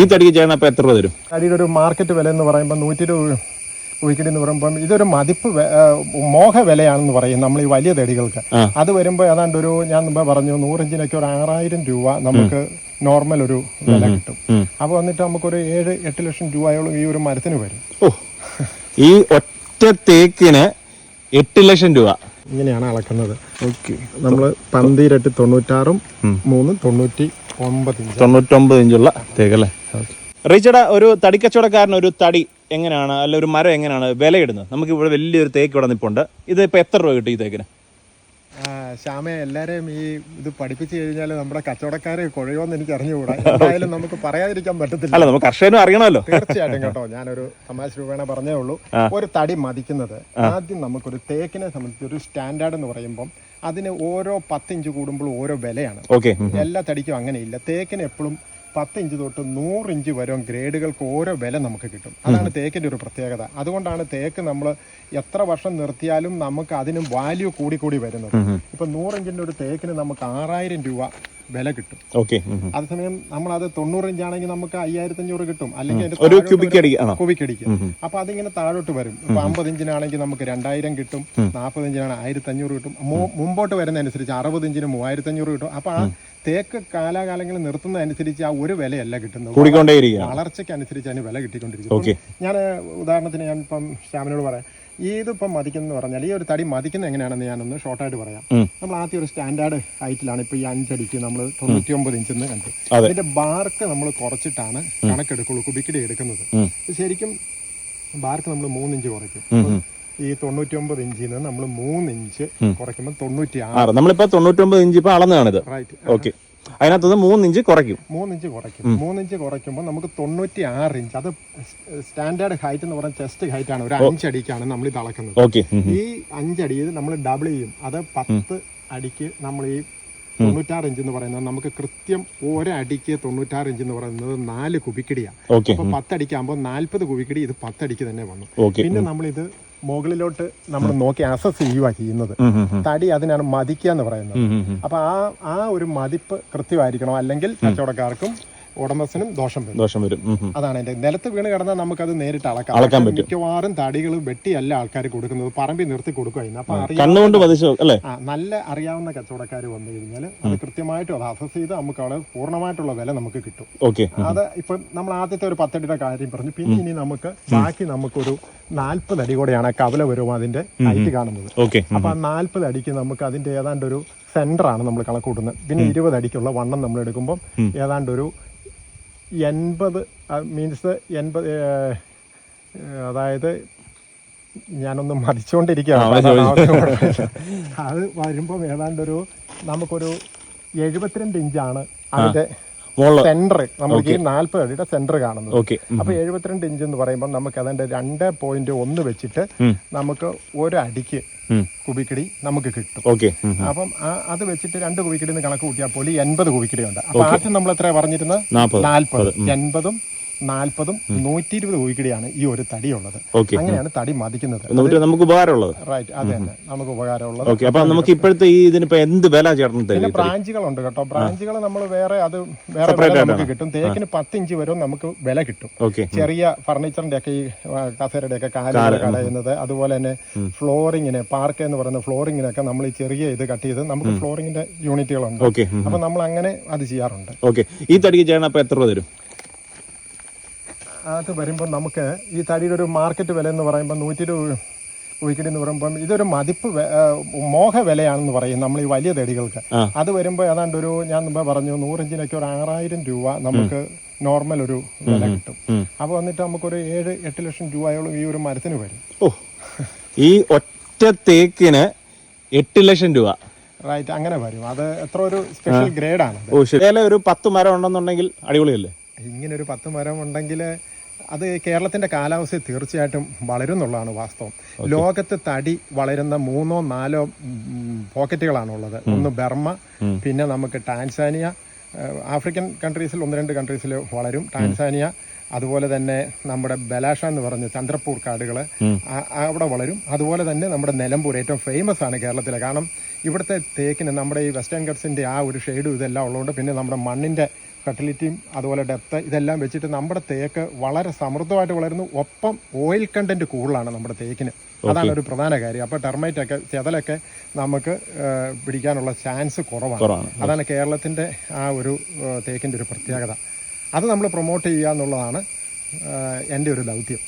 ഈ തടിക്ക് ചെയ്യുന്ന അപ്പൊ എത്ര രൂപ തരും? തടിയുടെ ഒരു മാർക്കറ്റ് വില എന്ന് പറയുമ്പോൾ നൂറ്റി ഇരുപത് വിക്കറ്റ് എന്ന് പറയുമ്പോൾ ഇതൊരു മതിപ്പ് മോഹ വിലയാണെന്ന് പറയും നമ്മൾ ഈ വലിയ തടികൾക്ക്. അത് വരുമ്പോൾ ഏതാണ്ട് ഒരു ഞാൻ മുമ്പേ പറഞ്ഞു നൂറിഞ്ചിനൊക്കെ ഒരു ആറായിരം രൂപ നമുക്ക് നോർമൽ ഒരു വില കിട്ടും. അപ്പോൾ വന്നിട്ട് നമുക്കൊരു ഏഴ് എട്ട് ലക്ഷം രൂപയോളം ഈ ഒരു മരത്തിന് വരും. ഓ ഈ ഒറ്റ തേക്കിന് എട്ട് ലക്ഷം രൂപ. ഇങ്ങനെയാണ് അളക്കുന്നത്. ഓക്കെ. നമ്മൾ പന്തിരട്ട് തൊണ്ണൂറ്റാറും മൂന്നും തൊണ്ണൂറ്റി തൊണ്ണൂറ്റൊമ്പത് ഇഞ്ചുള്ള തേക്ക് അല്ലേ റീച്ചട ഒരു തടിക്കച്ചവടക്കാരൻ ഒരു തടി എങ്ങനെയാണ്? അല്ല ഒരു മരം എങ്ങനെയാണ് വിലയിടുന്നത്? നമുക്ക് ഇവിടെ വലിയൊരു തേക്ക് ഇവിടെ നിൽപ്പുണ്ട് ഇത് ഇപ്പൊ എത്ര രൂപ കിട്ടും ഈ തേക്കിന്? ശ്യാമെ എല്ലാരെയും ഈ ഇത് പഠിപ്പിച്ചു കഴിഞ്ഞാൽ നമ്മുടെ കച്ചവടക്കാരെ കുഴയുമെന്ന് എനിക്ക് അറിഞ്ഞുകൂടാ എന്തായാലും നമുക്ക് പറയാതിരിക്കാൻ പറ്റത്തില്ല. അല്ല നമുക്ക് കർഷകനും അറിയണമല്ലോ. തീർച്ചയായിട്ടും കേട്ടോ. ഞാനൊരു തമാശ രൂപേണ പറഞ്ഞേ ഉള്ളൂ. ഒരു തടി മതിക്കുന്നത് ആദ്യം നമുക്കൊരു തേക്കിനെ സംബന്ധിച്ച് ഒരു സ്റ്റാൻഡേർഡ് എന്ന് പറയുമ്പോൾ അതിന് ഓരോ പത്തിഞ്ച് കൂടുമ്പോൾ ഓരോ വിലയാണ്. എല്ലാ തടിക്കും അങ്ങനെയില്ല. തേക്കിന് എപ്പോഴും പത്ത് ഇഞ്ച് തൊട്ട് നൂറ് ഇഞ്ച് വരും ഗ്രേഡുകൾക്ക് ഓരോ വില നമുക്ക് കിട്ടും. അതാണ് തേക്കിന്റെ ഒരു പ്രത്യേകത. അതുകൊണ്ടാണ് തേക്ക് നമ്മൾ എത്ര വർഷം നിർത്തിയാലും നമുക്ക് അതിന് വാല്യൂ കൂടി കൂടി വരുന്നത്. ഇപ്പം നൂറ് ഇഞ്ചിന്റെ ഒരു തേക്കിന് നമുക്ക് ആറായിരം രൂപ വില കിട്ടും. ഓക്കെ അതേസമയം നമ്മൾ അത് തൊണ്ണൂറ് ഇഞ്ചാണെങ്കിൽ നമുക്ക് അയ്യായിരത്തി അഞ്ഞൂറ് കിട്ടും. അല്ലെങ്കിൽ ഒരു ക്യൂബിക് അടി ആണോ? കുബിക്കടിക്ക് അപ്പൊ അതിങ്ങനെ താഴോട്ട് വരും. ഇപ്പൊ അമ്പത് ഇഞ്ചിനാണെങ്കിൽ നമുക്ക് രണ്ടായിരം കിട്ടും. നാൽപ്പത് ഇഞ്ചിനാണ് ആയിരത്തി അഞ്ഞൂറ് കിട്ടും മുമ്പോട്ട് വരുന്നതനുസരിച്ച് അറുപത് ഇഞ്ചിന് മൂവായിരത്തി അഞ്ഞൂറ് കിട്ടും. അപ്പൊ ആ തേക്ക് കാലാകാലങ്ങളിൽ നിർത്തുന്നതനുസരിച്ച് ആ ഒരു വിലയല്ല കിട്ടുന്നത്. വളർച്ചയ്ക്ക് അനുസരിച്ച് അതിന് വില കിട്ടിക്കൊണ്ടിരിക്കും ഞാൻ ഉദാഹരണത്തിന് ഞാൻ ഇപ്പം ശ്യാമിനോട് പറയാം. ഇതിപ്പം മതിക്കുന്ന പറഞ്ഞാൽ ഈ ഒരു തടി മതിക്കുന്ന എങ്ങനെയാണെന്ന് ഞാനൊന്ന് ഷോർട്ടായിട്ട് പറയാം. നമ്മൾ ആദ്യം ഒരു സ്റ്റാൻഡേർഡ് ഹൈറ്റിലാണ് ഇപ്പൊ ഈ അഞ്ചടിക്ക് നമ്മൾ തൊണ്ണൂറ്റി ഒമ്പത് ഇഞ്ചെന്ന് കണ്ടു. അതിന്റെ ബാർക്ക് നമ്മൾ കുറച്ചിട്ടാണ് കണക്കെടുക്കുള്ളൂ കുബിക്കടി എടുക്കുന്നത്. ശരിക്കും ബാർക്ക് നമ്മൾ മൂന്നിഞ്ച് കുറയ്ക്കും. ഈ തൊണ്ണൂറ്റി ഒമ്പത് ഇഞ്ചിൽ നിന്ന് നമ്മൾ മൂന്ന് ഇഞ്ച് കുറയ്ക്കുമ്പോൾ തൊണ്ണൂറ്റി ആറ്. നമ്മളിപ്പോ നമ്മളിപ്പോ തൊണ്ണൂറ്റൊമ്പത് ഇഞ്ച് ഇപ്പൊ അളന്നാണിത്. റൈറ്റ് ഓക്കെ അതിനകത്തുനിന്ന് മൂന്ന് ഇഞ്ച് കുറയ്ക്കും. മൂന്ന് ഇഞ്ച് കുറയ്ക്കും. മൂന്ന് ഇഞ്ച് കുറയ്ക്കുമ്പോൾ നമുക്ക് തൊണ്ണൂറ്റി ആറ് ഇഞ്ച് അത് സ്റ്റാൻഡേർഡ് ഹൈറ്റ് എന്ന് പറഞ്ഞാൽ ചെസ്റ്റ് ഹൈറ്റ് ആണ്. ഒരു അഞ്ചടിക്കാണ് നമ്മൾ ഇത് അളക്കുന്നത് ഈ അഞ്ചടി നമ്മൾ ഡബിൾ ചെയ്യും. അത് പത്ത് അടിക്ക് നമ്മൾ ഈ തൊണ്ണൂറ്റാറ് ഇഞ്ച് എന്ന് പറയുന്നത് നമുക്ക് കൃത്യം ഒരടിക്ക് തൊണ്ണൂറ്റാറ് ഇഞ്ച് എന്ന് പറയുന്നത് നാല് കുബിക്കടിയാണ് അപ്പൊ പത്തടിക്കാകുമ്പോൾ നാല്പത് കുബിക്കടി ഇത് പത്തടിക്ക് തന്നെ വന്നു. പിന്നെ നമ്മൾ നമ്മളിത് മുകളിലോട്ട് നമ്മൾ നോക്കി അസസ് ചെയ്യുക ചെയ്യുന്നത്. തടി അതിനാണ് മതിക്കുക എന്ന് പറയുന്നത്. അപ്പൊ ആ ആ ഒരു മതിപ്പ് കൃത്യമായിരിക്കണം. അല്ലെങ്കിൽ കച്ചവടക്കാർക്കും ഉടമസ്ഥനും ദോഷം വരും. ദോഷം വരും. അതാണ് അതിന്റെ നിലത്ത് വീണ് കിടന്നാൽ നമുക്കത് നേരിട്ട് അളക്കാം. അളക്കാൻ പറ്റും. മിക്കവാറും തടികൾ വെട്ടിയല്ല ആൾക്കാർ കൊടുക്കുന്നത്. പറമ്പി നിർത്തി കൊടുക്കുകയായിരുന്നു അപ്പൊ കണ്ണുകൊണ്ട് അല്ലേ? നല്ല അറിയാവുന്ന കച്ചവടക്കാർ വന്നു കഴിഞ്ഞാൽ അത് കൃത്യമായിട്ടും അത് അസസ് ചെയ്ത് നമുക്ക് അവിടെ പൂർണമായിട്ടുള്ള വില നമുക്ക് കിട്ടും. ഓക്കെ. അത് ഇപ്പം നമ്മൾ ആദ്യത്തെ ഒരു പത്തടിയുടെ കാര്യം പറഞ്ഞു. പിന്നെ ഇനി നമുക്ക് ബാക്കി നമുക്കൊരു നാൽപ്പത് അടി കൂടെയാണ് കവല വരും അതിന്റെ ഹൈറ്റ് കാണുന്നത്. ഓക്കെ. അപ്പൊ ആ നാൽപ്പത് അടിക്ക് നമുക്ക് അതിന്റെ ഏതാണ്ട് ഒരു സെന്റർ ആണ് നമ്മൾ കണക്കൂട്ടുന്നത് പിന്നെ ഇരുപത് അടിക്കുള്ള വണ്ണം നമ്മൾ എടുക്കുമ്പോൾ ഏതാണ്ട് ഒരു എൺപത് മീൻസ് എൺപത് അതായത് ഞാനൊന്ന് മതിച്ചുകൊണ്ടിരിക്കുകയാണ് അത് വരുമ്പോൾ ഏതാണ്ടൊരു നമുക്കൊരു എഴുപത്തിരണ്ട് ഇഞ്ചാണ് മുകളിൽ സെന്റർ നമുക്ക് ഈ നാല്പത് അടിയുടെ സെന്റർ കാണുന്നത്. ഓക്കെ അപ്പൊ എഴുപത്തിരണ്ട് ഇഞ്ച് എന്ന് പറയുമ്പോൾ നമുക്ക് അതിന്റെ രണ്ട് പോയിന്റ് ഒന്ന് വെച്ചിട്ട് നമുക്ക് ഒരു അടിക്ക് കുബിക്കടി നമുക്ക് കിട്ടും. ഓക്കെ അപ്പം അത് വെച്ചിട്ട് രണ്ട് കുബിക്കടി എന്ന് കണക്ക് കൂട്ടിയാൽ പോലും എൺപത് കുബിക്കടി ഉണ്ട് അപ്പൊ ആദ്യം നമ്മൾ എത്ര പറഞ്ഞിരുന്നത്? നാൽപ്പത് എൺപതും നാൽപ്പതും നൂറ്റി ഇരുപത് കുബിക്കടിയാണ് ഈ ഒരു തടി ഉള്ളത് അങ്ങനെയാണ് തടി മതിക്കുന്നത്. നമുക്ക് ഉപകാരമുള്ളത്. റൈറ്റ് അത് തന്നെ. നമുക്ക് ഉപകാരമുള്ളത്. ഓക്കെ അപ്പൊ നമുക്ക് ഇപ്പോഴത്തെ ഈ ഇതിനിപ്പോ എന്ത് വില ചേർന്ന് പിന്നെ തരും ബ്രാഞ്ചുകളുണ്ട് കേട്ടോ. ബ്രാഞ്ചുകൾ നമ്മൾ വേറെ അത് വേറെ വില നമുക്ക് കിട്ടും. തേക്കിന് പത്ത് ഇഞ്ച് വരെ നമുക്ക് വില കിട്ടും. ചെറിയ ഫർണിച്ചറിന്റെ ഒക്കെ ഈ കസേരയുടെ ഒക്കെ കാലുകൾ കളയുന്നത് അതുപോലെ തന്നെ ഫ്ലോറിങ്ങിന് പാർക്ക് എന്ന് പറയുന്ന ഫ്ലോറിങ്ങിനൊക്കെ നമ്മൾ ഈ ചെറിയ ഇത് കട്ട് ചെയ്ത് നമുക്ക് ഫ്ലോറിങ്ങിന്റെ യൂണിറ്റുകളുണ്ട്. അപ്പൊ നമ്മൾ അങ്ങനെ അത് ചെയ്യാറുണ്ട്. ഓക്കെ ഈ തടിക്ക് ചെയ്യണം അപ്പൊ എത്ര രൂപ തരും? അത് വരുമ്പോൾ നമുക്ക് ഈ തടിയുടെ ഒരു മാർക്കറ്റ് വില എന്ന് പറയുമ്പോൾ നൂറ്റി ഇരുപത് വിക്കറ്റ് എന്ന് പറയുമ്പോൾ ഇതൊരു മതിപ്പ് മോഹ വിലയാണെന്ന് പറയും നമ്മൾ ഈ വലിയ തടികൾക്ക്. അത് വരുമ്പോൾ ഏതാണ്ട് ഒരു ഞാൻ മുമ്പേ പറഞ്ഞു നൂറിഞ്ചിനൊക്കെ ഒരു ആറായിരം രൂപ നമുക്ക് നോർമൽ ഒരു വില കിട്ടും. അപ്പോൾ വന്നിട്ട് നമുക്കൊരു ഏഴ് എട്ട് ലക്ഷം രൂപയോളം ഈ ഒരു മരത്തിന് വരും. ഓ ഈ ഒറ്റ തേക്കിന് എട്ട് ലക്ഷം രൂപ. റൈറ്റ് അങ്ങനെ വരും. അത് എത്ര ഒരു സ്പെഷ്യൽ ഗ്രേഡാണ് ഒരു പത്ത് മരം ഉണ്ടെന്നുണ്ടെങ്കിൽ അടിപൊളിയല്ലേ? ഇങ്ങനെ ഒരു പത്ത് മരം ഉണ്ടെങ്കിൽ അത് കേരളത്തിന്റെ കാലാവസ്ഥയെ തീർച്ചയായിട്ടും വളരും എന്നുള്ളതാണ് വാസ്തവം ലോകത്ത് തടി വളരുന്ന മൂന്നോ നാലോ പോക്കറ്റുകളാണുള്ളത്. പോക്കറ്റുകളാണ് ഉള്ളത് ഒന്ന് ബർമ്മ പിന്നെ നമുക്ക് ടാൻസാനിയ ആഫ്രിക്കൻ കൺട്രീസിൽ ഒന്ന് രണ്ട് കൺട്രീസിൽ വളരും. ടാൻസാനിയ അതുപോലെ തന്നെ നമ്മുടെ ബലാഷ എന്ന് പറഞ്ഞ ചന്ദ്രപ്പൂർ കാടുകൾ അവിടെ വളരും. അതുപോലെ തന്നെ നമ്മുടെ നിലമ്പൂർ ഏറ്റവും ഫേമസ് ആണ് കേരളത്തിലെ. കാരണം ഇവിടുത്തെ തേക്കിന് നമ്മുടെ ഈ വെസ്റ്റേൺ ഗട്ട്സിന്റെ ആ ഒരു ഷെയ്ഡും ഇതെല്ലാം ഉള്ളതുകൊണ്ട് പിന്നെ നമ്മുടെ മണ്ണിന്റെ ഫെർട്ടിലിറ്റിയും അതുപോലെ ഡെപ്ത് ഇതെല്ലാം വെച്ചിട്ട് നമ്മുടെ തേക്ക് വളരെ സമൃദ്ധമായിട്ട് വളരുന്നു. ഒപ്പം ഓയിൽ കണ്ടന്റ് കൂടുതലാണ് നമ്മുടെ തേക്കിന്. അതാണ് ഒരു പ്രധാന കാര്യം. അപ്പോൾ ടെർമൈറ്റ് ഒക്കെ ചെതലൊക്കെ നമുക്ക് പിടിക്കാനുള്ള ചാൻസ് കുറവാണ്. അതാണ് കേരളത്തിന്റെ ആ ഒരു തേക്കിന്റെ ഒരു പ്രത്യേകത. അത് നമ്മൾ പ്രൊമോട്ട് ചെയ്യുക എന്നുള്ളതാണ് എന്റെ ഒരു ദൗത്യം.